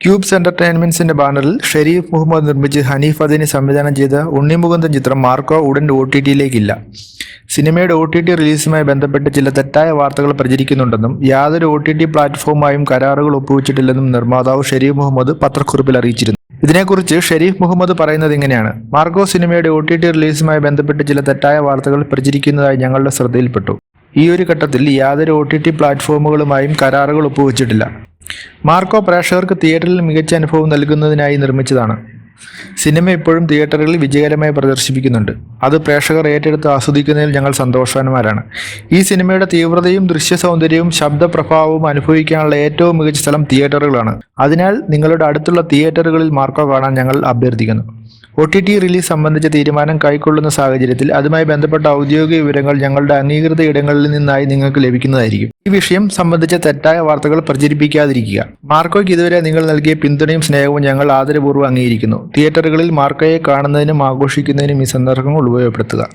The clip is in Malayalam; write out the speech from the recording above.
ക്യൂബ്സ് എന്റർടൈൻമെന്റ്സിന്റെ ബാനറിൽ ഷെരീഫ് മുഹമ്മദ് നിർമ്മിച്ച് ഹനീഫ് അദിനി സംവിധാനം ചെയ്ത ഉണ്ണിമുകുന്ദൻ ചിത്രം മാർക്കോ ഉടൻ ഒ ടി ടിയിലേക്കില്ല. സിനിമയുടെ ഒ ടി ടി റിലീസുമായി ബന്ധപ്പെട്ട് ചില തെറ്റായ വാർത്തകൾ പ്രചരിക്കുന്നുണ്ടെന്നും യാതൊരു ഒ ടി ടി പ്ലാറ്റ്ഫോമുമായും കരാറുകൾ ഒപ്പുവെച്ചിട്ടില്ലെന്നും നിർമ്മാതാവ് ഷെരീഫ് മുഹമ്മദ് പത്രക്കുറിപ്പിൽ അറിയിച്ചിരുന്നു. ഇതിനെക്കുറിച്ച് ഷെരീഫ് മുഹമ്മദ് പറയുന്നത് ഇങ്ങനെയാണ്. മാർക്കോ സിനിമയുടെ ഒ ടി ടി റിലീസുമായി ബന്ധപ്പെട്ട് ചില തെറ്റായ വാർത്തകൾ പ്രചരിക്കുന്നതായി ഞങ്ങളുടെ ശ്രദ്ധയിൽപ്പെട്ടു. ഈ ഒരു ഘട്ടത്തിൽ യാതൊരു ഒ ടി ടി പ്ലാറ്റ്ഫോമുകളുമായും കരാറുകൾ ഒപ്പുവെച്ചിട്ടില്ല. മാർക്കോ പ്രേക്ഷകർക്ക് തിയേറ്ററിൽ മികച്ച അനുഭവം നൽകുന്നതിനായി നിർമ്മിച്ചതാണ്. സിനിമ ഇപ്പോഴും തിയേറ്ററുകളിൽ വിജയകരമായി പ്രദർശിപ്പിക്കുന്നുണ്ട്. അത് പ്രേക്ഷകർ ഏറ്റെടുത്ത് ആസ്വദിക്കുന്നതിൽ ഞങ്ങൾ സന്തോഷവാന്മാരാണ്. ഈ സിനിമയുടെ തീവ്രതയും ദൃശ്യ സൗന്ദര്യവും ശബ്ദപ്രഭാവവും അനുഭവിക്കാനുള്ള ഏറ്റവും മികച്ച സ്ഥലം തിയേറ്ററുകളാണ്. അതിനാൽ നിങ്ങളുടെ അടുത്തുള്ള തിയേറ്ററുകളിൽ മാർക്കോ കാണാൻ ഞങ്ങൾ അഭ്യർത്ഥിക്കുന്നു. ഒ ടി ടി റിലീസ് സംബന്ധിച്ച തീരുമാനം കൈക്കൊള്ളുന്ന സാഹചര്യത്തിൽ അതുമായി ബന്ധപ്പെട്ട ഔദ്യോഗിക വിവരങ്ങൾ ഞങ്ങളുടെ അംഗീകൃത ഇടങ്ങളിൽ നിന്നായി നിങ്ങൾക്ക് ലഭിക്കുന്നതായിരിക്കും. ഈ വിഷയം സംബന്ധിച്ച തെറ്റായ വാർത്തകൾ പ്രചരിപ്പിക്കാതിരിക്കുക. മാർക്കോയ്ക്ക് ഇതുവരെ നിങ്ങൾ നൽകിയ പിന്തുണയും സ്നേഹവും ഞങ്ങൾ ആദരപൂർവം അംഗീകരിക്കുന്നു. തിയേറ്ററുകളിൽ മാർക്കോയെ കാണുന്നതിനും ആഘോഷിക്കുന്നതിനും ഈ സന്ദർഭങ്ങൾ ഉപയോഗപ്പെടുത്തുക.